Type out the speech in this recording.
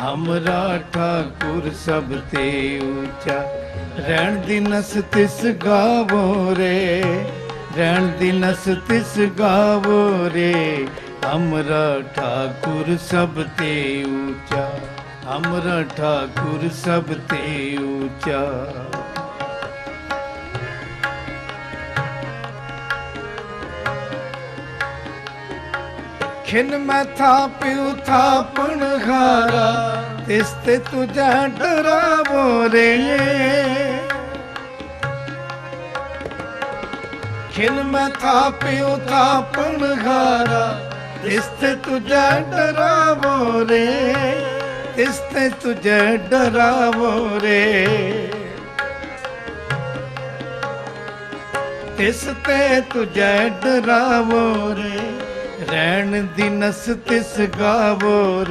ਹਮਰਾ ਠਾਕੁਰ ਸਭ ਤੇ ਉੱਚਾ ਰਹਿਣ ਦੀ ਨਸ ਤਿਸ ਗਾਵੋ ਰੇ ਰਹਿਣ ਦੀ ਨਸ ਤਿਸ ਗਾਵੋ ਰੇ ਹਮਰਾ ਠਾਕੁਰ ਸਭ ਤੇ ਊਚਾ ਹਮਰਾ ਠਾਕੁਰ ਸਭ ਤੇ ਊਚਾ ਖਿਨ ਮੈਂ ਥਾਪਿਉ ਥਾਪਣ ਹਾਰਾ ਤਿਸ ਤੇ ਤੁਝਾ ਡਰਾਵੋ ਰੇ ਖਿਨ ਮੈਂ ਥਾਪਿਉ ਥਾਪਣ ਹਾਰਾ ਤਿਸ ਤੇ ਤੁਝਾ ਡਰਾਵੋ ਰੇ ਤਿਸ ਤੇ ਤੁਝਾ ਡਰਾਵੋ ਰੇ ਤਿਸ ਤੇ ਤੁਝੈ ਡਰਾਵੋ ਰੇ ਰਹਿਣ ਦੀ ਨਸ ਤਿਸ ਗਾਵੋ